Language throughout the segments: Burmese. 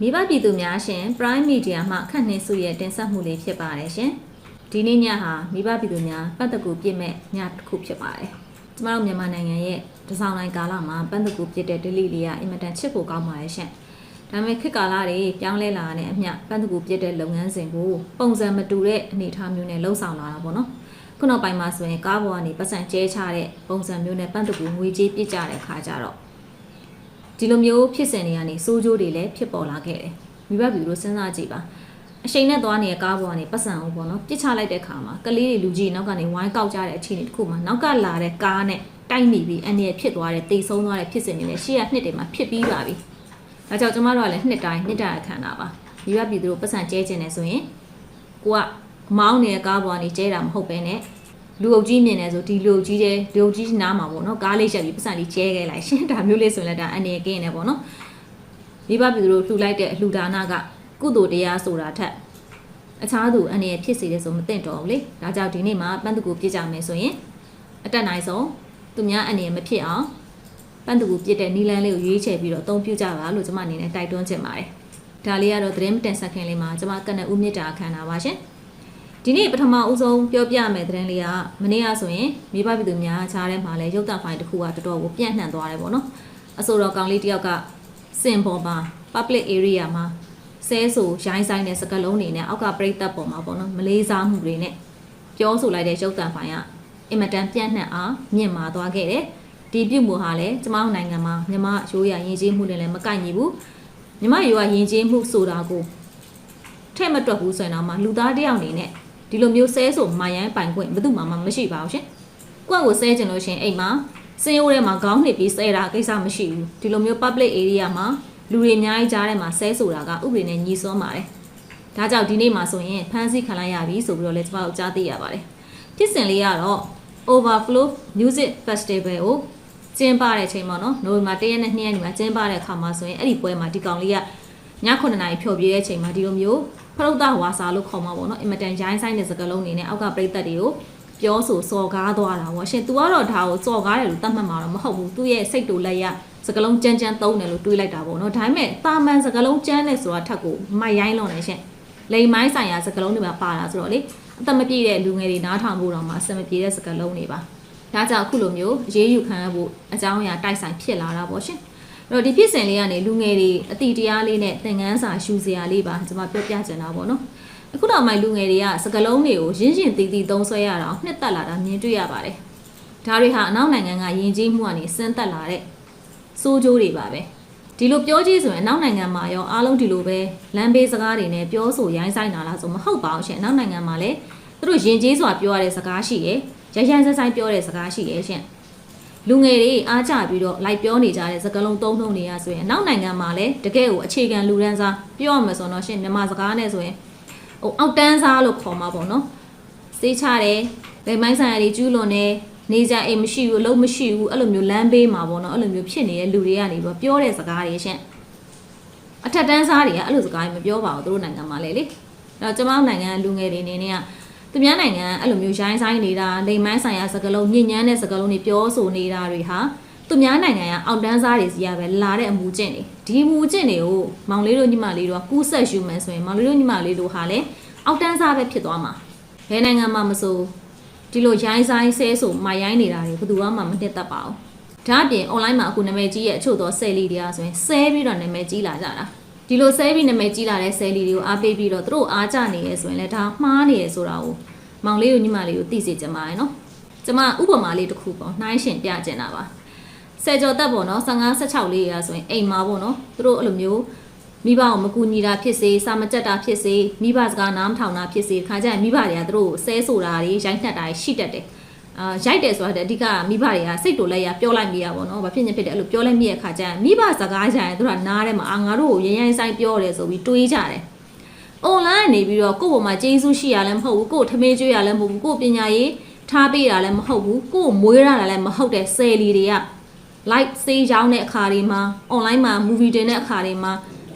မိဘပြည်သူများရှင် Prime Media မှခန့်နှင်းစုရဲ့တင်ဆက်မှုလေးဖြစ်ပါတယ်ရှင်ဒီနေ့ညဟာမိဘပြည်သူများပတ်သက်ကူပြည့်မဲ့ညတစ်ခုဖြစ်ပါတယ်ကျမတို့မြန်မာနိုင်ငံရဲ့တစောင်းတိုင်းကာလမှာပတ်သက်ကူပြည့်တဲ့ဒလိလေးကအင်မတန်ချစ်ဖို့ကောင်းပါတယ်ရှင်ဒါပေမဲ့ခေတ်ကာလတွေပြောင်းလဲလာတဲ့အမျှပတ်သက်ကူပြည့်တဲ့လုပ်ငန်းစဉ်ကိုပုံစံမတူတဲ့အနေအထားမျိုးနဲ့လှုပ်ဆောင်လာတာပေါ့နော်ခုနောက်ပိုင်းမှာဆိုရင်ကားပေါ်ကနေပတ်စံကျဲချတဲ့ပုံစံမျိုးနဲ့ပတ်သက်ကူငွေကြေးပြစ်ကြတဲ့ခါကြတော့ ဒီလိုမျိုးဖြစ်စဉ်တွေကနေစိုးကျိုးတွေလည်းဖြစ်ပေါ်လာခဲ့တယ်မိဘပြည်တို့စဉ်းစားကြည့်ပါအချိန်နဲ့သွားနေတဲ့ကားပေါ်ကနေပတ်စံအောင်ပေါ့နော်ပြစ်ချလိုက်တဲ့ခါမှာကလေးတွေလူကြီးနောက်ကနေဝိုင်းကောက်ကြတဲ့အခြေအနေတစ်ခုမှာနောက်ကလာတဲ့ကားနဲ့တိုက်မိပြီးအန်ရဖြစ်သွားတဲ့တိတ်ဆုံးသွားတဲ့ဖြစ်စဉ်တွေလည်းရှေ့ရနှစ်တွေမှာဖြစ်ပြီးပါပြီဒါကြောင့်ကျမတို့ကလည်းနှစ်တိုင်းနှစ်တိုင်းအခမ်းတာပါမိဘပြည်သူတို့ပတ်စံကျဲခြင်းနေဆိုရင်ကိုကမောင်းနေတဲ့ကားပေါ်ကနေကျဲတာမဟုတ်ပဲနဲ့ လူအုပ်ကြီးမြင်နေဆိုဒီလူအုပ်ကြီးတဲ့လူအုပ်ကြီးနားမှာပေါ့နော်ကားလေးချက်ပြီးပတ်စံလေးကျဲခဲ့လိုက်ရှင်းဒါမျိုးလေးဆိုရင်လည်းဒါအနေကင်းနေပေါ့နော်မိဘပြည်သူတို့လှူလိုက်တဲ့အလှူဒါနကကုသိုလ်တရားဆိုတာထက်အခြားသူအနေနဲ့ဖြစ်စေတယ်ဆိုမသိတော့ဘူးလေဒါကြောင့်ဒီနေ့မှာပန်းတကူပြစ်ကြမယ်ဆိုရင်အတက်နိုင်ဆုံးသူများအနေနဲ့မဖြစ်အောင်ပန်းတကူပြစ်တဲ့နီလန်းလေးကိုရွေးချယ်ပြီးတော့အသုံးပြုကြပါလို့ကျွန်မအနေနဲ့တိုက်တွန်းချင်ပါတယ်ဒါလေးကတော့သတင်းမတင်ဆက်ခင်လေးမှာကျွန်မကနဦးမြစ်တာအခမ်းအနားပါရှင် ဒီနေ့ပထမဦးဆုံးပြောပြမယ်သတင်းလေးကမနေ့ကဆိုရင်မိဘပြည်သူများခြားထဲမှာလည်းရုပ်သံဖိုင်တစ်ခုကတော်တော်ကိုပြန့်နှံ့သွားတယ်ပေါ့နော်အဆိုတော်ကောင်လေးတစ်ယောက်ကစင်ပေါ်မှာ public area မှာဆဲဆိုရိုင်းဆိုင်တဲ့စကလုံးတွေနဲ့အောက်ကပြိတ်သက်ပေါ်မှာပေါ့နော်မလေးစားမှုတွေနဲ့ပြောဆိုလိုက်တဲ့ရုပ်သံဖိုင်ကအင်မတန်ပြန့်နှံ့အားမြင့်မာသွားခဲ့တယ်ဒီပြုမှုဟာလည်းကျမတို့နိုင်ငံမှာမြမရိုးရယဉ်ကျေးမှုတွေလည်းမကိုက်ညီဘူးမြမရိုးရယဉ်ကျေးမှုဆိုတာကိုထဲ့မတွက်ဘူးဆိုရင်တော့မှလူသားတစ်ယောက်အနေနဲ့ ဒီလိုမျိုးဆဲဆိုမာယန်ပိုင်ခွင့်ဘယ်သူမှမမရှိပါဘူးရှင်။ကိုယ့်ကိုဆဲကျင်လို့ရှရင်အိမ်မှာစင်းရိုးထဲမှာခေါင်းနှစ်ပြီးဆဲတာကိစ္စမရှိဘူး။ဒီလိုမျိုး public area မှာလူတွေအများကြီးကြားထဲမှာဆဲဆိုတာကဥပဒေနဲ့ညီစွန်းပါတယ်။ဒါကြောင့်ဒီနေ့မှာဆိုရင်ဖမ်းဆီးခံလိုက်ရပြီဆိုပြီးတော့လည်းကျွန်တော်တို့ကြားသိရပါတယ်။ဖြစ်စဉ်လေးကတော့ Overflow Music Festival ကိုကျင်းပတဲ့အချိန်ပေါ့နော်။နိုဝင်ဘာ၁ရက်နဲ့၂ရက်နေ့မှာကျင်းပတဲ့အခါမှာဆိုရင်အဲ့ဒီပွဲမှာဒီကောင်လေးကည9နာရီဖြော်ပြတဲ့အချိန်မှာဒီလိုမျိုး ဖရုတ်တဝါစာလို့ခေါ်မှာပေါ့နော်အင်မတန်ရိုင်းဆိုင်တဲ့စကားလုံးတွေနဲ့အောက်ကပြိသက်တွေကိုပြောဆိုစော်ကားသွားတာပေါ့ရှင် तू ကတော့ဒါကိုစော်ကားတယ်လို့သတ်မှတ်မှာတော့မဟုတ်ဘူးသူ့ရဲ့စိတ်တူလက်ရစကားလုံးကြမ်းကြမ်းသုံးတယ်လို့တွေးလိုက်တာပေါ့နော်ဒါပေမဲ့တာမန်စကားလုံးကြမ်းတယ်ဆိုတာထက်ကိုမိုက်ရိုင်းလွန်နေရှင်လိမ်မိုင်းဆိုင်ရာစကားလုံးတွေပါပါတာဆိုတော့လေအသက်မပြည့်တဲ့လူငယ်တွေနားထောင်ဖို့တော့မှအဆင်မပြေတဲ့စကားလုံးတွေပါဒါကြောင့်အခုလိုမျိုးအရေးယူခံရဖို့အကြောင်းအရာတိုက်ဆိုင်ဖြစ်လာတာပေါ့ရှင် အဲ့တော့ဒီဖြစ်စဉ်လေးကနေလူငယ်တွေအတိတရားလေးနဲ့သင်ခန်းစာရှူစရာလေးပါကျွန်မပြောပြချင်တာပေါ့နော်အခုတော့မှလူငယ်တွေကစကလုံးတွေကိုရင်းရင်တည်တည်သုံးဆွဲရတာအောင်နှစ်သက်လာတာမြင်တွေ့ရပါတယ်ဒါတွေဟာအနောက်နိုင်ငံကယဉ်ကျေးမှုကနေဆင်းသက်လာတဲ့စိုးကျိုးတွေပါပဲဒီလိုပြောကြည့်ဆိုရင်အနောက်နိုင်ငံမှာရောအားလုံးဒီလိုပဲလမ်းဘေးစကားတွေနဲ့ပြောဆိုရိုင်းဆိုင်တာလားဆိုမဟုတ်ပါဘူးရှင်အနောက်နိုင်ငံမှာလည်းသူတို့ယဉ်ကျေးစွာပြောရတဲ့စကားရှိရယ်ရရိုင်းဆိုင်ဆိုင်ပြောတဲ့စကားရှိရယ်ရှင် လူငယ်တွေအားကြပြီးတော့လိုက်ပြောနေကြတဲ့စကားလုံးသုံးထုံးနေရဆိုရင်အနောက်နိုင်ငံမှာလည်းတကယ်ကိုအခြေခံလူရန်စားပြောရမှာဆိုတော့ရှင်မြန်မာစကားနဲ့ဆိုရင်ဟိုအောက်တန်းစားလို့ခေါ်မှာပေါ့နော်စေးချတယ်ဗိမိုင်းဆိုင်ရာတွေကျူးလွန်တယ်နေကြအိမ်မရှိဘူးအလုံးမရှိဘူးအဲ့လိုမျိုးလမ်းဘေးမှာပေါ့နော်အဲ့လိုမျိုးဖြစ်နေတဲ့လူတွေကနေပြီးတော့ပြောတဲ့စကားတွေရှင်အထက်တန်းစားတွေကအဲ့လိုစကားတွေမပြောပါဘူးသူတို့နိုင်ငံမှာလေလေအဲ့တော့ကျွန်မတို့နိုင်ငံလူငယ်တွေအနေနဲ့က သူများနိုင်ငံအဲ့လိုမျိုးရိုင်းဆိုင်နေတာလိမ်မိုင်းဆိုင်ရာစကားလုံးညဉ့်ညမ်းတဲ့စကားလုံးတွေပြောဆိုနေတာတွေဟာသူများနိုင်ငံကအောက်တန်းစားတွေစီရပဲလာတဲ့အမူကျင့်တွေဒီအမူကျင့်တွေကိုမောင်လေးတို့ညီမလေးတို့ကကူးဆက်ယူမယ်ဆိုရင်မောင်လေးတို့ညီမလေးတို့ဟာလည်းအောက်တန်းစားပဲဖြစ်သွားမှာဘယ်နိုင်ငံမှာမဆိုဒီလိုရိုင်းဆိုင်ဆဲဆိုမရိုင်းနေတာတွေဘယ်သူမှမနှစ်သက်ပါဘူးဒါအပြင် online မှာအခုနာမည်ကြီးရဲ့အချို့သောဆယ်လီတွေကဆိုရင်ဆဲပြီးတော့နာမည်ကြီးလာကြတာ ဒီလိုဆဲပြီးနာမည်ကြီးလာတဲ့ဆယ်လီတွေကိုအားပေးပြီးတော့သူတို့အားကြနေရဲဆိုရင်လည်းဒါမှားနေရဲဆိုတာကိုမောင်လေးတို့ညီမလေးကိုသိစေချင်ပါတယ်နော်ကျမဥပမာလေးတစ်ခုပေါ့နှိုင်းရှင်ပြချင်တာပါဆယ်ကျော်တက်ပေါ့နော်15 16လေးရာဆိုရင်အိမ်မှာပေါ့နော်သူတို့အဲ့လိုမျိုးမိဘကိုမကူညီတာဖြစ်စေစာမကြက်တာဖြစ်စေမိဘစကားနားမထောင်တာဖြစ်စေခါကျရင်မိဘတွေကသူတို့ကိုဆဲဆိုတာတွေရိုက်နှက်တာတွေရှိတတ်တယ် အာရိုက်တယ်ဆိုတာအဓိကမိဘတွေကစိတ်တူလက်ရပြောလိုက်မိရပါတော့။ဘာဖြစ်နေဖြစ်တယ်အဲ့လိုပြောလိုက်မိရခါကျရင်မိဘစကားကြရင်သူတို့ကနားထဲမှာအာငါတို့ကိုရရင်ဆိုင်ပြောတယ်ဆိုပြီးတွေးကြတယ်။ online နေပြီးတော့ကိုယ့်ပေါ်မှာကျေးဇူးရှိရလည်းမဟုတ်ဘူးကိုယ့်ထမင်းကျွေးရလည်းမဟုတ်ဘူးကိုယ့်ပညာရေးထားပေးတာလည်းမဟုတ်ဘူးကိုယ့်မွေးရတာလည်းမဟုတ်တဲ့ဆယ်လီတွေက live စေးရောင်းတဲ့အခါတွေမှာ online မှာ movie တင်တဲ့အခါတွေမှာ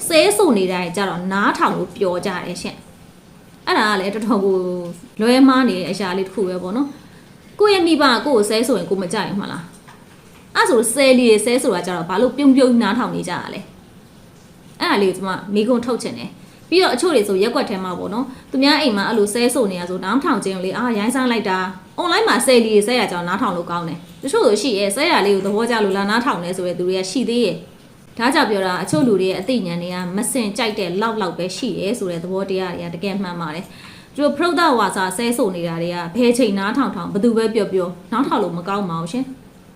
ဆဲဆိုနေတိုင်းကြတော့နားထောင်လို့ပျော်ကြတယ်ရှင်အဲ့ဒါကလည်းတော်တော်ကိုလွဲမားနေတဲ့အရာလေးတစ်ခုပဲပေါ့နော် ကိုယ့်ရဲ့မိဘကကိုယ့်ကိုဆဲဆိုရင်ကိုမကြိုက်ဘူးမလားအဲ့ဆိုဆယ်လီတွေဆဲဆိုတာကြတော့ဘာလို့ပြုံးပြုံးနားထောင်နေကြတာလဲအဲ့ဒါလေးကိုကျွန်မမိကုံထုတ်ချင်တယ်ပြီးတော့အချို့တွေဆိုရက်ွက်ထဲမှာပေါ့နော်သူများအိမ်မှာအဲ့လိုဆဲဆိုနေရဆိုနားထောင်ခြင်းကိုလေအာရိုင်းစားလိုက်တာ online မှာဆဲလီဆဲရကြောင်နားထောင်လို့ကောင်းတယ်တချို့ဆိုရှိရဲဆဲရလေးကိုသဘောကျလို့လာနားထောင်နေဆိုတဲ့သူတွေကရှိသေးရဲ့ဒါကြောင့်ပြောတာအချို့လူတွေရဲ့အသိဉာဏ်တွေကမစင်ကြိုက်တဲ့လောက်လောက်ပဲရှိရဲဆိုတဲ့သဘောတရားတွေကတကယ်မှန်ပါတယ် သူတို့ပရုဒ္ဒဝါစာဆဲဆိုနေတာတွေကဘယ်ချိန်နားထောင်ထောင်ဘယ်သူပဲပြောပြောနားထောင်လို့မကောင်းပါဘူးရှင်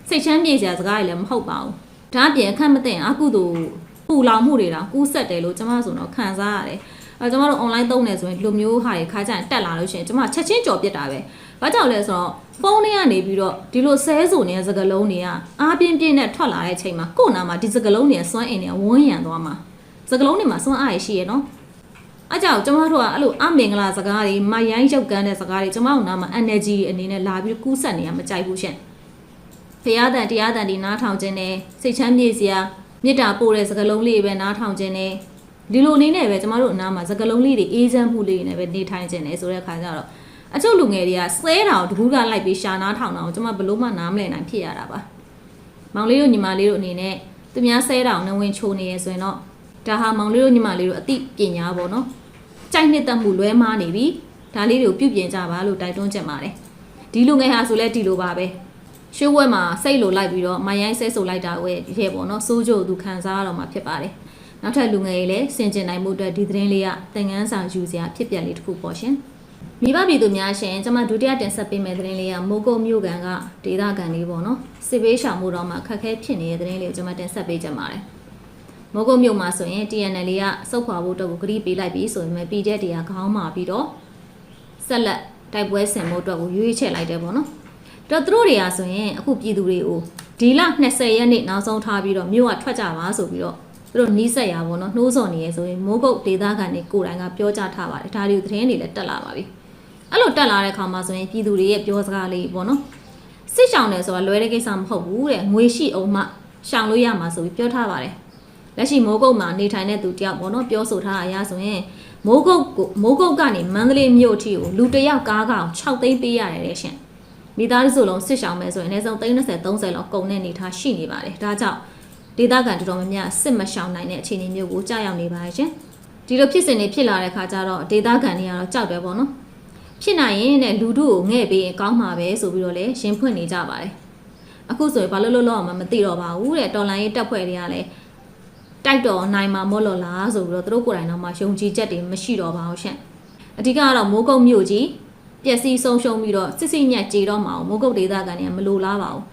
စိတ်ချမ်းမြေစရာစကားတွေလည်းမဟုတ်ပါဘူးဒါအပြင်အခက်မသိရင်အကုသို့ပူလောင်မှုတွေတောင်ကူးဆက်တယ်လို့ကျွန်မဆိုတော့ခံစားရတယ်အဲကျွန်မတို့ online သုံးနေဆိုရင်ဒီလိုမျိုးဟာတွေခါကြရင်တက်လာလို့ရှိရင်ကျွန်မချက်ချင်းကြော်ပြစ်တာပဲဘာကြောင့်လဲဆိုတော့ဖုန်းထဲကနေပြီးတော့ဒီလိုဆဲဆိုနေတဲ့စကားလုံးတွေကအားပြင်းပြင်းနဲ့ထွက်လာတဲ့ချိန်မှာကိုယ့်နာမှာဒီစကားလုံးတွေစွမ်းအင်တွေဝန်းရံသွားမှာစကားလုံးတွေမှာစွမ်းအားရရှိရနော် အကြောင်းကျွန်မတို့ကအဲ့လိုအမင်္ဂလာစကားတွေမယိုင်းရောက်ကန်းတဲ့စကားတွေကျွန်မတို့နာမှာ energy အနေနဲ့လာပြီးကူးဆက်နေရမကြိုက်ဘူးရှင်ဖရာတန်တရားတန်ဒီနားထောင်ခြင်းနဲ့စိတ်ချမ်းမြေ့စရာမေတ္တာပို့တဲ့စကားလုံးလေးပဲနားထောင်ခြင်းနဲ့ဒီလိုအနေနဲ့ပဲကျမတို့အနားမှာစကားလုံးလေးတွေအေးချမ်းမှုလေးတွေနဲ့ပဲနေထိုင်ခြင်းနဲ့ဆိုတဲ့အခါကျတော့အချို့လူငယ်တွေကဆဲတာကိုတကူးကလိုက်ပြီးရှာနာထောင်တာကိုကျမဘလို့မှနားမလည်နိုင်ဖြစ်ရတာပါမောင်လေးတို့ညီမလေးတို့အနေနဲ့သူများဆဲတာကိုနှဝင်ချိုးနေရဆိုရင်တော့ဒါဟာမောင်လေးတို့ညီမလေးတို့အသိပညာပေါ့နော် ကြိုက်နှစ်သက်မှုလွဲမားနေပြီဒါလေးတွေကိုပြုပြင်ကြပါလို့တိုက်တွန်းချင်ပါတယ်ဒီလူငယ်ဟာဆိုလဲဒီလိုပါပဲရွှေဝဲမှာစိတ်လိုလိုက်ပြီးတော့မယိုင်းဆဲဆိုလိုက်တာဝဲရဲပေါ့နော်စိုးကြိုသူခံစားရတော့မှာဖြစ်ပါတယ်နောက်ထပ်လူငယ်တွေလည်းဆင်ကျင်နိုင်မှုအတွက်ဒီသတင်းလေးကသင်ခန်းစာယူစရာဖြစ်ပြန်လေးတစ်ခုပေါ့ရှင်မိဘပြည်သူများရှင်ကျွန်မဒုတိယတင်ဆက်ပေးမယ့်သတင်းလေးကမိုးကုတ်မြို့ကန်ကဒေသခံလေးပေါ့နော်စစ်ပေးရှောင်မှုတော့မှခက်ခဲဖြစ်နေတဲ့သတင်းလေးကိုကျွန်မတင်ဆက်ပေးကြပါတယ် မိုးကုတ်မြို့မှာဆိုရင် TNL လေးကစုတ်ခွာဖို့အတွက်ကိုဂရိပေးလိုက်ပြီးဆိုပေမဲ့ PDF တွေကခေါင်းမာပြီးတော့ဆက်လက်တိုက်ပွဲဆင်မှုအတွက်ကိုရွေးချယ်လိုက်တယ်ပေါ့နော်တော့သူတို့တွေကဆိုရင်အခုပြည်သူတွေကိုဒီလ20ရက်နေ့နောက်ဆုံးထားပြီးတော့မြို့ကထွက်ကြပါဆိုပြီးတော့သူတို့နီးစက်ရပါဘောနော်နှိုးစော်နေရဲဆိုရင်မိုးကုတ်ဒေသခံတွေကိုယ်တိုင်ကပြောကြားထားပါတယ်ဒါတွေကိုသတင်းတွေလည်းတက်လာပါပြီအဲ့လိုတက်လာတဲ့ခါမှာဆိုရင်ပြည်သူတွေရဲ့ပြောစကားလေးပေါ့နော်စစ်ရှောင်တယ်ဆိုတာလွယ်တဲ့ကိစ္စမဟုတ်ဘူးတဲ့ငွေရှိအောင်မှရှောင်လို့ရမှာဆိုပြီးပြောထားပါတယ် လက်ရှိမိုးကုတ်မှာနေထိုင်တဲ့သူတယောက်ပေါ့နော်ပြောဆိုထားတာအရဆိုရင်မိုးကုတ်ကိုမိုးကုတ်ကနေမန္တလေးမြို့ထိကိုလူတစ်ယောက်ကားကောင်6သိန်းပေးရတယ်တဲ့ရှင်မိသားစုလုံးစစ်ရှောင်မယ်ဆိုရင်အနည်းဆုံး30 30လောက်ကုန်တဲ့နေထားရှိနေပါတယ်ဒါကြောင့်ဒေသခံတော်တော်များများစစ်မရှောင်နိုင်တဲ့အခြေအနေမျိုးကိုကြာရောက်နေပါရဲ့ရှင်ဒီလိုဖြစ်စဉ်တွေဖြစ်လာတဲ့ခါကျတော့ဒေသခံတွေကတော့ကြောက်တယ်ပေါ့နော်ဖြစ်နိုင်ရင်တဲ့လူတို့ကိုငဲ့ပေးရင်ကောင်းမှာပဲဆိုပြီးတော့လည်းရင်ဖွင့်နေကြပါတယ်အခုဆိုရင်ဘာလို့လို့လောက်အောင်မသိတော့ပါဘူးတဲ့တော်လိုင်းရေးတက်ဖွဲ့တွေကလည်း တိုက်တော်နိုင်မှာမော့လို့လားဆိုပြီးတော့သူတို့ကိုယ်တိုင်တော့မှယုံကြည်ချက်တွေမရှိတော့ပါဘူးရှင်အဓိကကတော့မိုးကုတ်မြို့ကြီးပျက်စီးဆုံးရှုံးပြီးတော့စစ်စစ်ညက်ကြေတော့မအောင်မိုးကုတ်ဒေသခံတွေကမလိုလားပါဘူး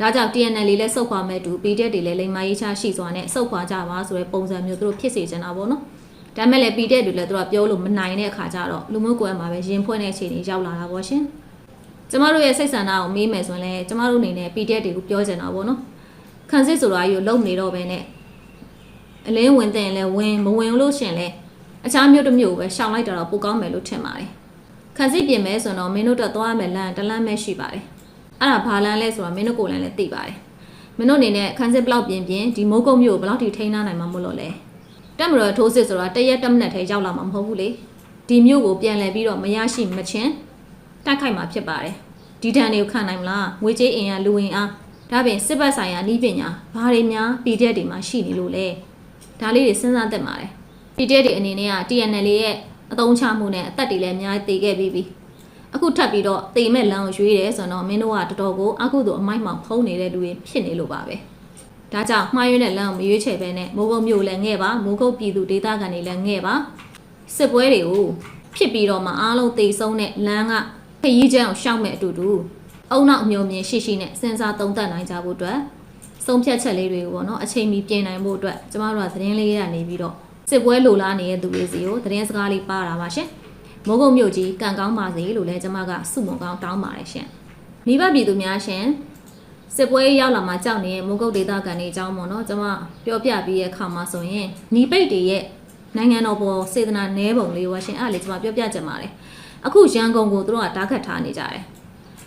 ဒါကြောင့် TNL လေးလည်းစုတ်ခွာမဲ့တူ PDF တွေလည်းလိမ္မာရေးချရှိစွာနဲ့စုတ်ခွာကြပါဆိုတဲ့ပုံစံမျိုးသူတို့ဖြစ်စေချင်တာပေါ့နော်ဒါမဲ့လည်း PDF တွေလည်းသူတို့ပြောလို့မနိုင်တဲ့အခါကျတော့လူမျိုးကွယ်မှာပဲရင်ဖွင့်တဲ့အခြေအနေရောက်လာတာပေါ့ရှင်ကျမတို့ရဲ့စိတ်ဆန္ဒကိုမေးမယ်ဆိုရင်လည်းကျမတို့အနေနဲ့ PDF တွေကိုပြောချင်တာပေါ့နော်ခံစစ်ဆိုတာကြီးကိုလုံနေတော့ပဲနဲ့ အလင်းဝင်တဲ့လည်းဝင်မဝင်လို့ရှင်လဲအခြားမျိုးတစ်မျိုးပဲရှောင်လိုက်တာတော့ပိုကောင်းမယ်လို့ထင်ပါတယ်ခံစစ်ပြင်မဲဆိုတော့မင်းတို့တော့သွားမယ်လမ်းတလမ်းပဲရှိပါတယ်အဲ့ဒါဘာလမ်းလဲဆိုတော့မင်းတို့ကိုယ်လမ်းလည်းသိပါတယ်မင်းတို့အနေနဲ့ခန်းစစ်ဘလောက်ပြင်ပြင်ဒီမိုးကုတ်မြို့ကိုဘလောက်ထိထိန်းနိုင်မှာမလို့လဲတက်မတော်ထိုးစစ်ဆိုတာတရက်တက်မနက်ထဲရောက်လာမှာမဟုတ်ဘူးလေဒီမြို့ကိုပြန်လည်ပြီးတော့မရရှိမချင်းတိုက်ခိုက်မှာဖြစ်ပါတယ်ဒီတန်တွေကိုခံနိုင်မလားငွေကြေးအင်အားလူဝင်အားဒါပြင်စစ်ဘက်ဆိုင်ရာဤပညာဘာတွေများ PDF တွေမှာရှိနေလို့လဲ ဒါလေးတွေစဉ်းစားသင့်ပါတယ် PDF တွေအနေနဲ့က TNL ရဲ့အသုံးချမှုနဲ့အသက်တွေလည်းအများကြီးတည်ခဲ့ပြီးပြီအခုထပ်ပြီးတော့တေမဲ့လမ်းကိုရွေးတယ်ဆိုတော့မင်းတို့ကတော်တော်ကိုအကုသို့အမိုက်မှောင်ဖုံးနေတဲ့လူတွေဖြစ်နေလို့ပါပဲဒါကြောင့်မှားရွေးတဲ့လမ်းကိုမရွေးချယ်ပဲနဲ့မိုးကုတ်မြို့လည်းငဲ့ပါမိုးကုတ်ပြည်သူဒေသခံတွေလည်းငဲ့ပါစစ်ပွဲတွေကိုဖြစ်ပြီးတော့မှအားလုံးတေဆုံးတဲ့လမ်းကခရီးချမ်းကိုရှောက်မဲ့အတူတူအုံနောက်အမျိုးမြင်ရှိရှိနဲ့စဉ်းစားသုံးသပ်နိုင်ကြဖို့အတွက် ဆုံးဖြတ်ချက်လေးတွေကိုပေါ့နော်အချိန်မီပြင်နိုင်ဖို့အတွက်ကျမတို့ကသတင်းလေးရနေပြီးတော့စစ်ပွဲလိုလားနေတဲ့သူတွေစီကိုသတင်းစကားလေးပါတာပါရှင်မိုးကုတ်မြို့ကြီးကံကောင်းပါစေလို့လည်းကျမကစုမုံကောင်းတောင်းပါတယ်ရှင်မိဘပြည်သူများရှင်စစ်ပွဲရောက်လာမှကြောက်နေတဲ့မိုးကုတ်ဒေသခံတွေအကြောင်းပေါ့နော်ကျမပြောပြပြီးရဲ့အခါမှာဆိုရင်ညီပိတ်တွေရဲ့နိုင်ငံတော်ပေါ်စေတနာနဲပုံလေးဝါရှင်အဲ့လေကျမပြောပြကြပါတယ်အခုရန်ကုန်ကိုသူတို့ကတားခတ်ထားနေကြတယ်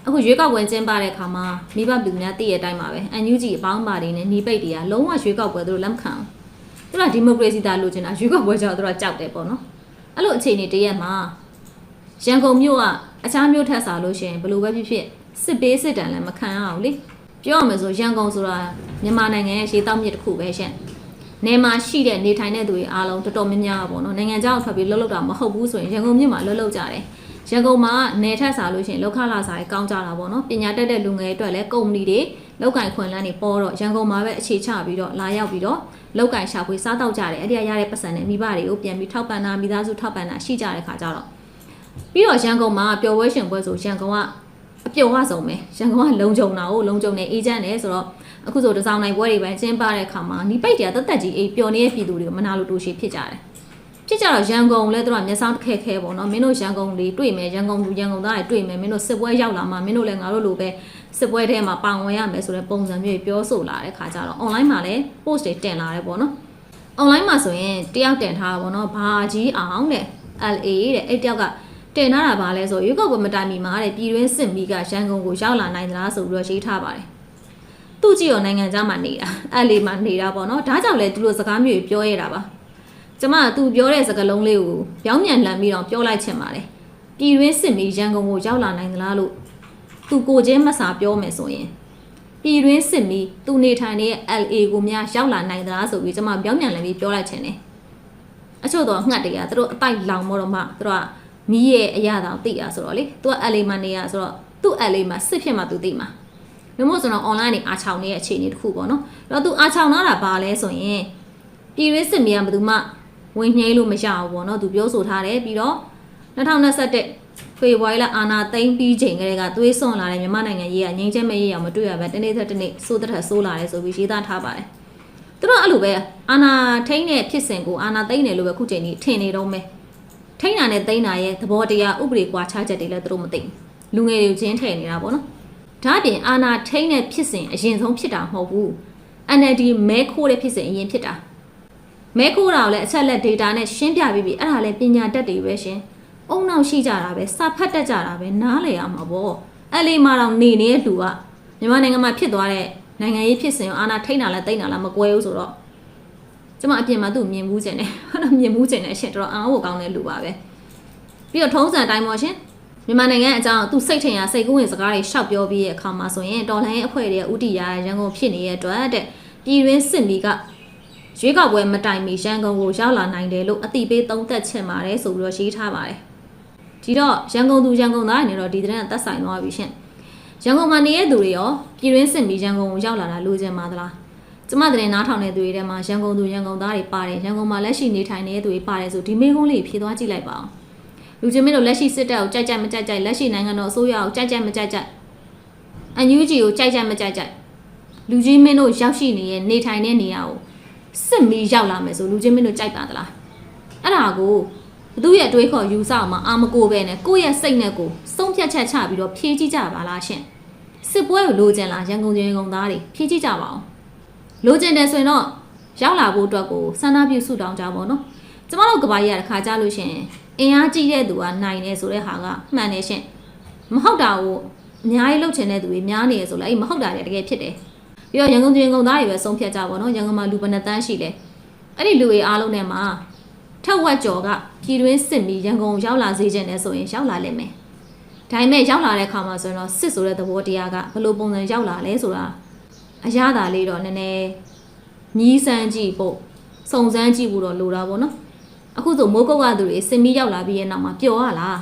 အခုရွေးကောက်ပွဲကျင်းပတဲ့အခါမှာမိဘပြည်သူများသိရတဲ့အတိုင်းပါပဲအန်ယူဂျီအပေါင်းပါတွေနဲ့ညီပိတ်တွေကလုံးဝရွေးကောက်ပွဲသူတို့လက်မခံဘူးသူတို့ကဒီမိုကရေစီသားလိုချင်တာရွေးကောက်ပွဲကြောင့်သူတို့ကကြောက်တယ်ပေါ့နော်အဲ့လိုအခြေအနေတရက်မှာရန်ကုန်မြို့ကအခြားမြို့ထက်စားလို့ရှိရင်ဘယ်လိုပဲဖြစ်ဖြစ်စစ်ပေးစစ်တမ်းလည်းမခံရအောင်လေပြောရမယ်ဆိုရန်ကုန်ဆိုတာမြန်မာနိုင်ငံရဲ့ရေတောက်မြစ်တစ်ခုပဲရှင်နေမှာရှိတဲ့နေထိုင်တဲ့သူတွေအားလုံးတော်တော်များများပေါ့နော်နိုင်ငံခြားကိုထွက်ပြီးလှုပ်လှုပ်တာမဟုတ်ဘူးဆိုရင်ရန်ကုန်မြို့မှာလှုပ်လှုပ်ကြတယ် ရန်ကုန်မှာနေထက်စားလို့ရှိရင်လောက်ခလာစားတွေကောင်းကြတာပေါ့နော်ပညာတတ်တဲ့လူငယ်တွေအတွက်လည်းကုမ္ပဏီတွေလောက်ကင်ခွင့်လန်းတွေပေါ်တော့ရန်ကုန်မှာပဲအခြေချပြီးတော့လာရောက်ပြီးတော့လောက်ကင်ရှာဖွေစားတော့ကြတယ်အဲ့ဒီကရတဲ့ပတ်စံနဲ့မိဘတွေကိုပြန်ပြီးထောက်ပံ့တာမိသားစုထောက်ပံ့တာရှိကြတဲ့ခါကြတော့ပြီးတော့ရန်ကုန်မှာပျော်ပွဲရှင်ပွဲဆိုရန်ကုန်ကအပျော်ဝဆုံးပဲရန်ကုန်ကလုံခြုံတာကိုလုံခြုံနေအေဂျင့်နေဆိုတော့အခုဆိုတစောင်းနိုင်ပွဲတွေပဲကျင်းပတဲ့ခါမှာဒီပိတ်တွေကတက်တက်ကြီးအေးပျော်နေတဲ့ပြည်သူတွေကိုမနာလို့တူရှိဖြစ်ကြတယ် ဖြစ်ကြတော့ရန်ကုန်လည်းသူကမျက်စောင်းတစ်ခဲခဲပေါ့နော်မင်းတို့ရန်ကုန်တွေတွေ့မယ်ရန်ကုန်လူရန်ကုန်သားတွေတွေ့မယ်မင်းတို့စစ်ပွဲရောက်လာမှမင်းတို့လည်းငါတို့လိုပဲစစ်ပွဲထဲမှာပါဝင်ရမယ်ဆိုတဲ့ပုံစံမျိုးပြောဆိုလာတဲ့ခါကျတော့ online မှာလည်း post တွေတင်လာတယ်ပေါ့နော် online မှာဆိုရင်တယောက်တင်ထားတာပေါ့နော်ဘာကြီးအောင်တဲ့ LA တဲ့အဲ့တယောက်ကတင်ထားတာပါလဲဆိုရွေးကောက်ပွဲမတိုင်မီမှာတဲ့ပြည်တွင်းစစ်မီကရန်ကုန်ကိုရောက်လာနိုင်သလားဆိုပြီးတော့ရေးထားပါတယ်သူကြည့်ရောနိုင်ငံခြားမှာနေတာ LA မှာနေတာပေါ့နော်ဒါကြောင့်လဲသူတို့စကားမျိုးပြောရတာပါ ကျမကသူပြောတဲ့စကားလုံးလေးကိုပြောင်းပြန်လှန်ပြီးတော့ပြောလိုက်ချင်ပါတယ်ပြည်တွင်းစစ်မီရန်ကုန်ကိုရောက်လာနိုင်သလားလို့သူကိုချင်းမစာပြောမယ်ဆိုရင်ပြည်တွင်းစစ်မီသူနေထိုင်နေတဲ့ LA ကိုများရောက်လာနိုင်သလားဆိုပြီးကျွန်မပြောင်းပြန်လည်းပြီးပြောလိုက်ချင်တယ်အချို့တော့ငှက်တွေကသူတို့အတိုက်လောင်မို့တော့မှသူတို့ကမီးရဲ့အရာတောင်သိရဆိုတော့လေသူက LA မှာနေရဆိုတော့သူ့ LA မှာစစ်ဖြစ်မှသူသိမှာမျိုးမို့ဆိုတော့ online နေအားချောင်နေတဲ့အခြေအနေတစ်ခုပေါ့နော်အဲ့တော့သူအားချောင်လာတာဘာလဲဆိုရင်ပြည်တွင်းစစ်မီကဘယ်သူမှ ဝင်နှိမ့်လို့မရဘူးပေါ့နော်သူပြောဆိုထားတယ်ပြီးတော့2021ဖေဖော်ဝါရီလအာနာသိမ့်ပြီးချိန်ကလေးကသွေးစွန်လာတဲ့မြန်မာနိုင်ငံရေးကငင်းချက်မဲ့ရေးရမတွေ့ရပဲတနေ့သက်တနေ့စိုးသက်ထဆိုးလာတယ်ဆိုပြီးရေးသားထားပါတယ်။သူတို့အဲ့လိုပဲအာနာထိန်းတဲ့ဖြစ်စဉ်ကိုအာနာသိမ့်တယ်လို့ပဲခုချိန်ကြီးထင်နေတော့မယ်။ထိန်းတာနဲ့သိမ့်တာရဲ့သဘောတရားဥပဒေကွာခြားချက်တွေလည်းသူတို့မသိဘူး။လူငယ်တွေချင်းထည့်နေတာပေါ့နော်။ဒါ့အပြင်အာနာထိန်းတဲ့ဖြစ်စဉ်အရင်ဆုံးဖြစ်တာမဟုတ်ဘူး။ NLD မဲခိုးတဲ့ဖြစ်စဉ်အရင်ဖြစ်တာ။ မဲခိုးတာကိုလည်းအချက်လက် data နဲ့ရှင်းပြပြီးပြီအဲ့ဒါလည်းပညာတတ်တွေပဲရှင်။အုံနောက်ရှိကြတာပဲစာဖတ်တတ်ကြတာပဲနားလည်ရမှာပေါ့အဲ့လေးမှတော့နေနေတဲ့လူကမြန်မာနိုင်ငံမှာဖြစ်သွားတဲ့နိုင်ငံရေးဖြစ်စဉ်ကိုအာဏာထိန်းတာလားတိတ်တာလားမကွဲဘူးဆိုတော့ကျမအပြင်မှာသူ့မြင်မှုကျင်တယ်ဟုတ်တော့မြင်မှုကျင်တဲ့အချက်တော်တော်အားဖို့ကောင်းတဲ့လူပါပဲပြီးတော့ထုံးစံတိုင်းပေါ့ရှင်မြန်မာနိုင်ငံအကြောင်းသူစိတ်ထင်ရစိတ်ကူးဝင်စကားတွေရှောက်ပြောပြီးရဲ့အခါမှာဆိုရင်တော်လှန်ရေးအဖွဲ့တွေဥတီရရန်ကုန်ဖြစ်နေတဲ့အတွက်တဲ့ပြည်တွင်းစစ်မီက ရွေးကောက်ပွဲမတိုင်မီရန်ကုန်ကိုရောက်လာနိုင်တယ်လို့အတိပေးသုံးသပ်ချင်ပါတယ်ဆိုပြီးတော့ရေးထားပါတယ်ဒီတော့ရန်ကုန်သူရန်ကုန်သားတွေနဲ့တော့ဒီသတင်းကသက်ဆိုင်သွားပြီရှင်ရန်ကုန်မှာနေတဲ့သူတွေရောပြည်တွင်းစစ်မီရန်ကုန်ကိုရောက်လာတာလိုချင်ပါသလားကျမသတင်းနားထောင်တဲ့သူတွေထဲမှာရန်ကုန်သူရန်ကုန်သားတွေပါတယ်ရန်ကုန်မှာလက်ရှိနေထိုင်နေတဲ့သူတွေပါတယ်ဆိုဒီမေးခွန်းလေးဖြေသွားကြည့်လိုက်ပါဦးလူချင်းမင်းတို့လက်ရှိစစ်တပ်ကိုကြိုက်ကြိုက်မကြိုက်ကြိုက်လက်ရှိနိုင်ငံတော်အစိုးရကိုကြိုက်ကြိုက်မကြိုက်ကြိုက်အန်ယူဂျီကိုကြိုက်ကြိုက်မကြိုက်ကြိုက်လူချင်းမင်းတို့ရောက်ရှိနေတဲ့နေထိုင်တဲ့နေရာကို စစ်မီရောက်လာမယ်ဆိုလူချင်းမင်းတို့ကြိုက်ပါသလားအဲ့ဒါကိုဘသူရဲ့အတွေးခေါ်ယူဆအောင်မအာမကိုပဲနဲ့ကိုယ့်ရဲ့စိတ်နဲ့ကိုဆုံးဖြတ်ချက်ချပြီးတော့ဖြေးကြည့်ကြပါလားရှင်စစ်ပွဲကိုလိုချင်လားရန်ကုန်ရန်ကုန်သားတွေဖြေးကြည့်ကြပါအောင်လိုချင်တယ်ဆိုရင်တော့ရောက်လာဖို့အတွက်ကိုဆန္ဒပြုဆုတောင်းကြပါတော့ကျမတို့ကဘာကြီးရတစ်ခါကြားလို့ရှရင်အင်အားကြီးတဲ့သူကနိုင်တယ်ဆိုတဲ့ဟာကမှန်တယ်ရှင်မဟုတ်တာကိုအများကြီးလုပ်ချင်တဲ့သူတွေများနေရဆိုလဲအဲ့မဟုတ်တာတွေတကယ်ဖြစ်တယ် ပြီးတော့ရန်ကုန်ပြည်ကုန်သားတွေပဲဆုံးဖြတ်ကြပါတော့ရန်ကုန်မှာလူဘယ်နှတန်းရှိလဲအဲ့ဒီလူတွေအားလုံးနဲ့မှာထက်ဝက်ကျော်ကပြည်တွင်းစစ်မီရန်ကုန်ရောက်လာစေခြင်းနဲ့ဆိုရင်ရောက်လာလိမ့်မယ်ဒါပေမဲ့ရောက်လာတဲ့ခါမှာဆိုရင်တော့စစ်ဆိုတဲ့သဘောတရားကဘယ်လိုပုံစံရောက်လာလဲဆိုတာအရသာလေးတော့နည်းနည်းမြည်စမ်းကြည့်ဖို့စုံစမ်းကြည့်ဖို့တော့လိုတာပေါ့နော်အခုဆိုမိုးကုတ်ကသူတွေစင်မီရောက်လာပြီးရဲ့နောက်မှာပျော်ရလား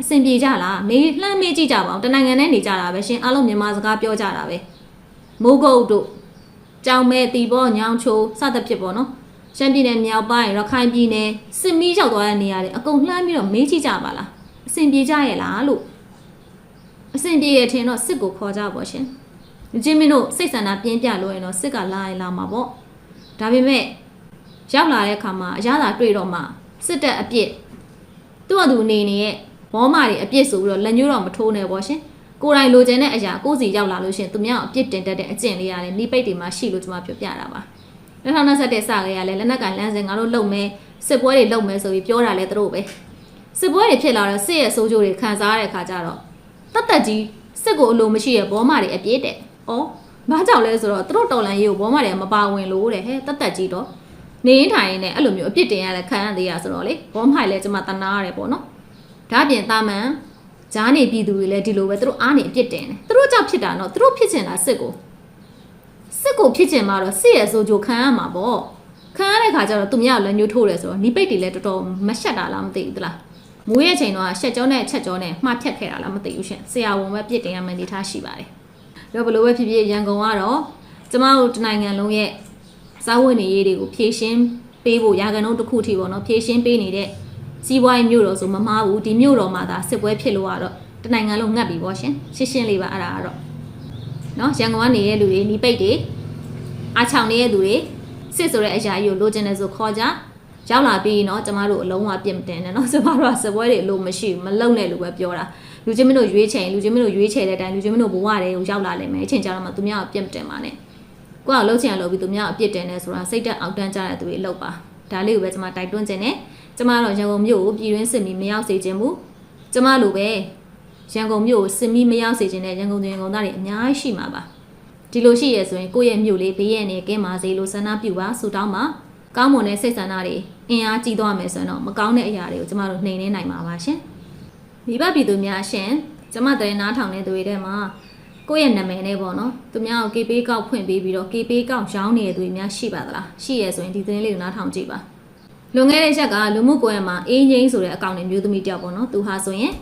အဆင်ပြေကြလားမေးလှမ်းမေးကြည့်ကြပါဦးတနိုင်ငံနဲ့နေကြတာပဲရှင်အားလုံးမြန်မာစကားပြောကြတာပဲ မိုးကုတ်တို့ကြောင်မဲတီဘောညောင်ချိုစသဖြင့်ပေါ့နော်ရှမ်းပြည်နယ်မြောက်ပိုင်းရခိုင်ပြည်နယ်စစ်မီးရောက်သွားတဲ့နေရာတွေအကုန်လှမ်းပြီးတော့မေးကြည့်ကြပါလားအဆင်ပြေကြရဲ့လားလို့အဆင်ပြေရဲ့ထင်တော့စစ်ကိုခေါ်ကြပါရှင်လူချင်းမင်းတို့စိတ်ဆန္ဒပြင်းပြလို့ရင်တော့စစ်ကလာရင်လာမှာပေါ့ဒါပေမဲ့ရောက်လာတဲ့အခါမှာအရသာတွေ့တော့မှစစ်တပ်အပြစ်သူ့အတူအနေနဲ့ရဲ့ဘောမာတွေအပြစ်ဆိုပြီးတော့လက်ညှိုးတော့မထိုးနဲ့ပေါ့ရှင် ကိုယ်တိုင်လိုချင်တဲ့အရာကိုယ်စီရောက်လာလို့ရှင်သူများအပြစ်တင်တတ်တဲ့အကျင့်လေးရတယ်နိပိတ်တွေမှာရှိလို့ကျွန်မပြောပြတာပါ2021စကလေးကလည်းလက်နက်ကလမ်းစဉ်ငါတို့လုံမယ်စစ်ပွဲတွေလုံမယ်ဆိုပြီးပြောတာလဲသူတို့ပဲစစ်ပွဲတွေဖြစ်လာတော့စစ်ရဲ့စိုးကြိုးတွေခံစားရတဲ့ခါကျတော့တတ်တက်ကြီးစစ်ကိုအလိုမရှိရဲ့ဘောမာတွေအပြစ်တဲ့။အော်ဘာကြောင့်လဲဆိုတော့သူတို့တော်လန်ရေးကိုဘောမတွေကမပါဝင်လို့တဲ့ဟဲ့တက်တက်ကြီးတော့နေရင်ထိုင်ရင်လည်းအဲ့လိုမျိုးအပြစ်တင်ရတဲ့ခံရသေးရဆိုတော့လေဘောမိုက်လည်းကျမတနာရတယ်ပေါ့နော်။ဒါပြင်တာမန် ဂျားနေပြည်သူတွေလည်းဒီလိုပဲသူတို့အားနေအပြစ်တင်တယ်။သူတို့ကြောင့်ဖြစ်တာတော့သူတို့ဖြစ်ချင်တာစစ်ကိုစစ်ကိုဖြစ်ချင်မှာတော့စစ်ရဲ့ဆိုကြိုခံရမှာပေါ့။ခံရတဲ့ခါကျတော့သူများလည်းညှို့ထိုးတယ်ဆိုတော့နီးပိတ်တွေလည်းတော်တော်မရှက်တာလားမသိဘူးသလားမွေးရဲ့ချိန်တော့ရှက်ကြောနဲ့ချက်ကြောနဲ့မှားဖြတ်ခဲ့တာလားမသိဘူးရှင်ဆရာဝန်ပဲပြစ်တင်ရမယ်အနေထားရှိပါတယ်တော့ဘလို့ပဲဖြစ်ဖြစ်ရန်ကုန်ကတော့ကျမတို့တနိုင်ငံလုံးရဲ့စားဝတ်နေရေးတွေကိုဖြည့်ရှင်းပေးဖို့ရာဂန်တော့တစ်ခုထိပေါ့နော်ဖြည့်ရှင်းပေးနေတဲ့ စီးပွားရေးမြို့တော်ဆိုမမားဘူးဒီမြို့တော်မှာသာစစ်ပွဲဖြစ်လို့ကတော့တနိုင်ငံလုံးငတ်ပြီပေါ့ရှင်ရှင်းရှင်းလေးပါအဲ့ဒါကတော့နော်ရန်ကုန်ကနေရဲ့လူတွေနီးပိတ်တွေအားချောင်နေတဲ့လူတွေစစ်ဆိုတဲ့အရာကြီးကိုလိုချင်တယ်ဆိုခေါ်ကြရောက်လာပြီးเนาะကျမတို့အလုံးဝပြစ်မတင်နဲ့เนาะကျမတို့ကစပွဲတွေအလိုမရှိဘူးမလုံနဲ့လို့ပဲပြောတာလူချင်းမင်းတို့ရွေးချယ်လူချင်းမင်းတို့ရွေးချယ်တဲ့အတိုင်းလူချင်းမင်းတို့ဘဝတွေကိုရောက်လာလိမ့်မယ်အချိန်ကြာတော့မှသူများကိုပြစ်မတင်ပါနဲ့ကိုကလှုပ်ချင်ရလို့ပြီးသူများကိုအပြစ်တင်နေဆိုတာစိတ်တက်အောက်တန်းကြတဲ့သူတွေလောက်ပါဒါလေးကိုပဲကျမတိုက်တွန်းခြင်းနဲ့ ကျမတော့ရန်ကုန်မြို့ကိုပြည်တွင်းစစ်မီမရောက်စေခြင်းမူကျမလိုပဲရန်ကုန်မြို့ကိုစစ်မီမရောက်စေခြင်းနဲ့ရန်ကုန်သူရန်ကုန်သားတွေအများကြီးရှိမှာပါဒီလိုရှိရဆိုရင်ကိုယ့်ရဲ့မြို့လေးဘေးရဲ့နေကင်းပါစေလို့ဆန္ဒပြုပါဆုတောင်းပါကောင်းမွန်တဲ့စိတ်ဆန္ဒတွေအင်အားကြီးသွားမယ်ဆိုရင်တော့မကောင်းတဲ့အရာတွေကိုကျမတို့နှိမ်နှင်းနိုင်မှာပါရှင်မိဘပြည်သူများရှင်ကျမတဲ့နားထောင်တဲ့သူတွေထဲမှာကိုယ့်ရဲ့နာမည်နဲ့ပေါ့နော်သူများကို KP ကောက်ဖွင့်ပေးပြီးတော့ KP ကောက်ရောင်းနေတဲ့သူတွေများရှိပါသလားရှိရဆိုရင်ဒီသတင်းလေးကိုနားထောင်ကြည့်ပါ လွန်ခဲ့တဲ့ရက်ကလူမှုကွန်ရက်မှာအင်းငိမ့်ဆိုတဲ့အကောင့်နဲ့မျိုးသမီးတယောက်ပေါ့နော်သူဟာဆိုရင်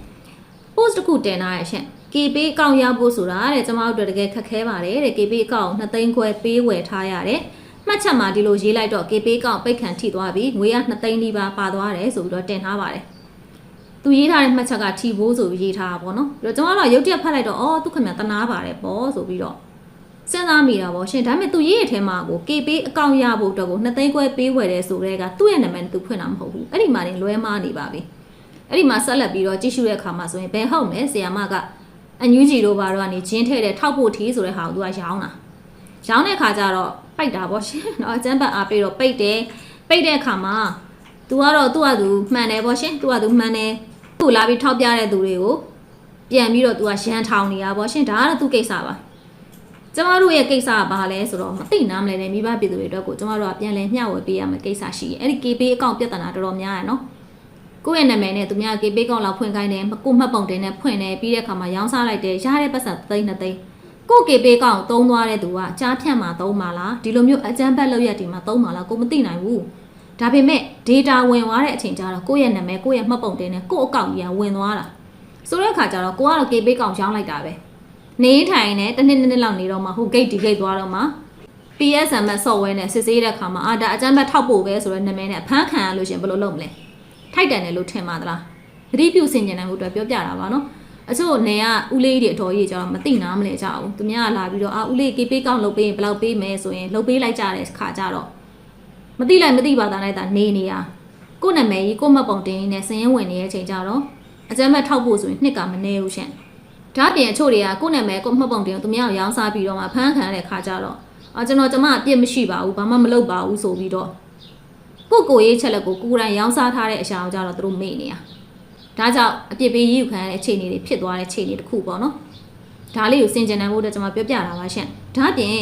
post တစ်ခုတင်ထားရရှင့် KP အကောင့်ရဖို့ဆိုတာတဲ့ကျွန်မတို့တကယ်ခက်ခဲပါတယ်တဲ့ KP အကောင့်2သိန်းခွဲပေးဝယ်ထားရတယ်မှတ်ချက်မှာဒီလိုရေးလိုက်တော့ KP အကောင့်ပိတ်ခံထိသွားပြီးငွေရ2သိန်းနီးပါးပါသွားတယ်ဆိုပြီးတော့တင်ထားပါတယ်သူရေးထားတဲ့မှတ်ချက်ကထီဘိုးဆိုပြီးရေးထားတာပေါ့နော်ပြီးတော့ကျွန်တော်တို့ရုပ်တရက်ဖတ်လိုက်တော့အော်သူခင်ဗျာတနာပါတယ်ပေါ့ဆိုပြီးတော့ စဉ်းစားမိတာပေါ့ရှင်ဒါပေမဲ့သူရေးရထဲမှာကို KP အကောင့်ရဖို့အတွက်ကို2သိန်းခွဲပေးဝယ်တယ်ဆိုတဲ့ကသူ့ရဲ့နာမည်နဲ့သူဖွင့်တာမဟုတ်ဘူးအဲ့ဒီမှာနေလွဲမားနေပါပြီအဲ့ဒီမှာဆက်လက်ပြီးတော့ကြည့်ရှုတဲ့အခါမှာဆိုရင်ဘယ်ဟုတ်မလဲဆီယာမကအန်ယူဂျီတို့ဘာတို့ကနေဂျင်းထဲတဲ့ထောက်ဖို့ထီးဆိုတဲ့ဟာကိုသူကရောင်းတာရောင်းတဲ့ခါကျတော့ပိတ်တာပေါ့ရှင်เนาะအကျန်းပတ်အားပေးတော့ပိတ်တယ်ပိတ်တဲ့အခါမှာ तू ကတော့သူ့ဟာသူမှန်တယ်ပေါ့ရှင်သူ့ဟာသူမှန်တယ်သူ့လာပြီးထောက်ပြတဲ့သူတွေကိုပြန်ပြီးတော့ तू ကရန်ထောင်နေတာပေါ့ရှင်ဒါကတော့သူ့ကိစ္စပါ ကျမတို့ရဲ့ကိစ္စကဘာလဲဆိုတော့မသိနားမလဲတဲ့မိဘပြည်သူတွေအတွက်ကိုကျမတို့ကပြန်လဲမျှဝေပေးရမယ့်ကိစ္စရှိတယ်အဲ့ဒီ KP အကောင့်ပြဿနာတော်တော်များရယ်နော်ကိုယ့်ရဲ့နာမည်နဲ့သူများကေပေးကောက်လောက်ဖွင့်ခိုင်းတယ်ကိုမှတ်ပုံတင်နဲ့ဖွင့်တယ်ပြီးတဲ့အခါမှာရောင်းစားလိုက်တယ်ရတဲ့ပတ်စံသိန်းနှစ်သိန်းကိုကေပေးကောက်သုံးသွားတဲ့သူကကြားဖြတ်မှာသုံးပါလားဒီလိုမျိုးအကြမ်းဖက်လုပ်ရက်ဒီမှာသုံးပါလားကိုမသိနိုင်ဘူးဒါပေမဲ့ data ဝင်သွားတဲ့အချိန်ကျတော့ကိုယ့်ရဲ့နာမည်ကိုယ့်ရဲ့မှတ်ပုံတင်နဲ့ကိုယ့်အကောင့်ကြီးကဝင်သွားတာဆိုတဲ့အခါကျတော့ကိုကတော့ကေပေးကောက်ရောင်းလိုက်တာပဲ နေထိုင်နေတစ်နှစ်နှစ်နှစ်လောက်နေတော့မှဟို gate ဒီ gate သွားတော့မှ PSM software နဲ့စစ်ဆေးတဲ့အခါမှာအာဒါအကြမ်းဖက်ထောက်ပို့ပဲဆိုတဲ့နာမည်နဲ့အဖမ်းခံရလို့ရှရင်ဘယ်လိုလုပ်မလဲထိုက်တန်တယ်လို့ထင်ပါသလားသတိပြုဆင်ခြင်နိုင်မှုအတွက်ပြောပြတာပါနော်အချို့နေကဦးလေးတွေအတော်ကြီးကျတော့မသိနာမလဲကြဘူးသူများကလာပြီးတော့အာဦးလေးကေပေးကောက်လုပ်ပေးရင်ဘယ်လောက်ပေးမယ်ဆိုရင်လုပ်ပေးလိုက်ကြတဲ့ခါကျတော့မသိလိုက်မသိပါသားလိုက်တာနေနေရကို့နာမည်ကြီးကို့မှတ်ပုံတင်နေစင်ရင်ဝင်နေတဲ့အချိန်ကျတော့အကြမ်းမဲ့ထောက်ဖို့ဆိုရင်နှစ်ကမနေဘူးရှင် ဒါပြင်အချို့တွေကကို့နာမည်ကို့မှတ်ပုံတင်ကိုသူများကိုရောင်းစားပြီးတော့မှဖမ်းခံရတဲ့ခါကျတော့အာကျွန်တော်ကျမအပြစ်မရှိပါဘူးဘာမှမလုပ်ပါဘူးဆိုပြီးတော့ကိုယ့်ကိုယ်ရေးချက်လက်ကိုကိုယ်တိုင်ရောင်းစားထားတဲ့အရာကိုကြတော့သူတို့မေ့နေတာဒါကြောင့်အပြစ်ပေးရည်ယူခံရတဲ့အခြေအနေတွေဖြစ်သွားတဲ့အခြေအနေတစ်ခုပေါ့နော်ဒါလေးကိုစင်ကြင်နိုင်ဖို့အတွက်ကျွန်မပြောပြတာပါရှင့်ဒါပြင်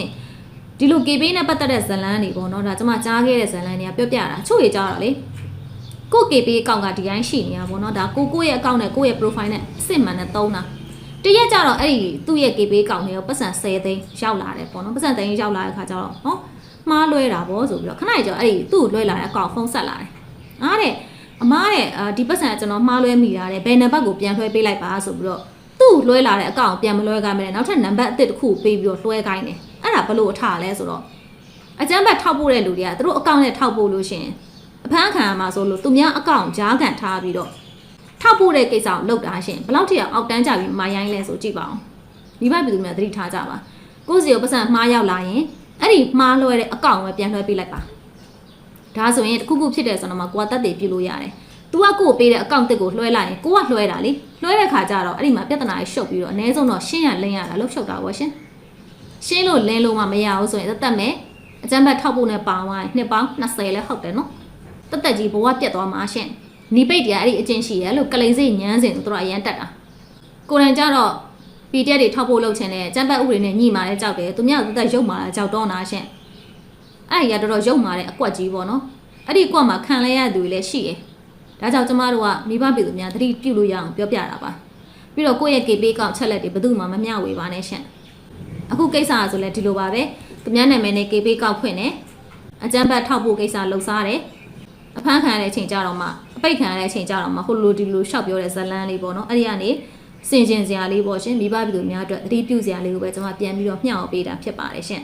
ဒီလို KB နဲ့ပတ်သက်တဲ့ဇလန်းတွေပေါ့နော်ဒါကျွန်မကြားခဲ့တဲ့ဇလန်းတွေကပြောပြတာချို့ရကြတော့လေကိုယ့် KB အကောင့်ကဒီတိုင်းရှိနေတာပေါ့နော်ဒါကိုကိုယ့်ရဲ့အကောင့်နဲ့ကိုယ့်ရဲ့ profile နဲ့အစစ်မှန်နဲ့သုံးတာ တရက်ကြတော့အဲ့ဒီသူ့ရဲ့ KB အကောင့်တွေကိုပတ်စံ10သိန်းရောက်လာတယ်ပေါ့နော်ပတ်စံသိန်းရောက်လာတဲ့ခါကျတော့နော်မှားလွဲတာဗောဆိုပြီးတော့ခဏကြောအဲ့ဒီသူ့ကိုလွဲလာတဲ့အကောင့်ဖုန်းဆက်လာတယ်။အားတဲ့အမားတဲ့အာဒီပတ်စံကကျွန်တော်မှားလွဲမိတာတဲ့ဘယ်နံပါတ်ကိုပြန်လွှဲပေးလိုက်ပါဆိုပြီးတော့သူ့လွှဲလာတဲ့အကောင့်ပြန်မလွှဲခိုင်းမယ်နောက်ထပ်နံပါတ်အသစ်တစ်ခုပေးပြီးတော့လွှဲခိုင်းတယ်။အဲ့ဒါဘလို့အထလဲဆိုတော့အကျန်းဘတ်ထောက်ပို့တဲ့လူတွေကသူတို့အကောင့်နဲ့ထောက်ပို့လို့ရှိရင်အဖမ်းခံရမှာဆိုလို့သူများအကောင့်ကြားခံထားပြီးတော့ ထောက်ပို့တဲ့ကိစ္စကိုလုပ်တာရှင်ဘယ်လောက်ထိအောင်အောက်တန်းကြပြီးမာရိုင်းလဲဆိုကြည့်ပါအောင်မိဘပြည်သူများသတိထားကြပါကိုယ့်စီကိုပတ်စံမှားရောက်လာရင်အဲ့ဒီမှားလွှဲတဲ့အကောင့်ပဲပြန်လွှဲပေးလိုက်ပါဒါဆိုရင်တစ်ခုခုဖြစ်တယ်ဆိုတော့မှကိုကတက်တည်ပြုလို့ရတယ်။ तू ကကိုကိုပေးတဲ့အကောင့်တစ်ကိုလွှဲလိုက်ရင်ကိုကလွှဲတာလေလွှဲတဲ့ခါကျတော့အဲ့ဒီမှာပြဿနာကြီးရှုပ်ပြီးတော့အနည်းဆုံးတော့ရှင်းရလင်းရတာလို့ရှုပ်တာပေါ့ရှင်။ရှင်းလို့လင်းလို့မှမရဘူးဆိုရင်သက်သက်မဲ့အကြမ်းဖက်ထောက်ဖို့နဲ့ပါသွားရင်နှစ်ပေါင်း20လဲဟုတ်တယ်နော်။တက်တက်ကြီးဘဝပြတ်သွားမှာရှင်။ နီပိတ်တရားအဲ့ဒီအချင်းရှိရလို့ကလိန်စိတ်ညမ်းစင်သူတို့အရန်တက်တာ။ကိုယ်တိုင်ကျတော့ PDF တွေထောက်ဖို့လုပ်ချင်တယ်ကျန်းပတ်ဥပဒေနဲ့ညှိမာလဲကြောက်တယ်သူများသက်သက်ရုပ်မာလာကြောက်တော့နာရှင်အဲ့ဒီကတော်တော်ရုပ်မာတဲ့အကွက်ကြီးပေါ့နော်အဲ့ဒီအကွက်မှာခံလဲရသူတွေလည်းရှိတယ်ဒါကြောင့်ကျမတို့ကမိဘပြည်သူများသတိပြုလို့ရအောင်ပြောပြတာပါပြီးတော့ကိုယ့်ရဲ့ KP ကောက်ချက်လက်တွေဘယ်သူမှမမျှဝေပါနဲ့ရှင်အခုကိစ္စကဆိုလဲဒီလိုပါပဲသူများနာမည်နဲ့ KP ကောက်ဖွင့်တယ်အကြမ်းဖက်ထောက်ဖို့ကိစ္စလှုပ်ရှားတယ် အဖမ်းခံရတဲ့အချိန်ကြတော့မှအပိတ်ခံရတဲ့အချိန်ကြတော့မှဟိုလိုဒီလိုရှောက်ပြောတဲ့ဇလန်းလေးပေါ့နော်အဲ့ဒီကနေစင်ကျင်စရာလေးပေါ့ရှင်မိဘပြည်သူများအတွက်အတိပြုစရာလေးကိုပဲကျွန်မပြန်ပြီးတော့မျှော်ပေးတာဖြစ်ပါတယ်ရှင်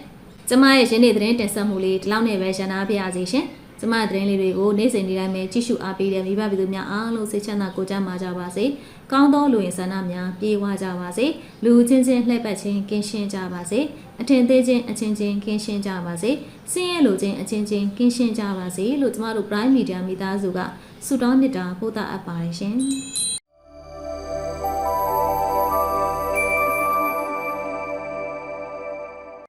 ကျမရဲ့ရင်းနေသတင်းတင်ဆက်မှုလေးဒီလောက်နဲ့ပဲရန်နာပြရစီရှင်ကျမရဲ့သတင်းလေးတွေကိုနေ့စဉ်နေ့တိုင်းပဲကြည့်ရှုအားပေးတဲ့မိဘပြည်သူများအားလုံးစိတ်ချမ်းသာကိုယ်ကျန်းမာကြပါစေ။ ကောင်းသောလူရင်ဆန္ဒများပြေဝကြပါစေ။လူချင်းချင်းလှည့်ပတ်ခြင်းကင်းရှင်းကြပါစေ။အထင်သေးခြင်းအချင်းချင်းကင်းရှင်းကြပါစေ။စင်းရဲလူချင်းအချင်းချင်းကင်းရှင်းကြပါစေလို့ကျမတို့ Prime Media မိသားစုကဆုတောင်းမေတ္တာပို့သအပ်ပါတယ်ရှင်။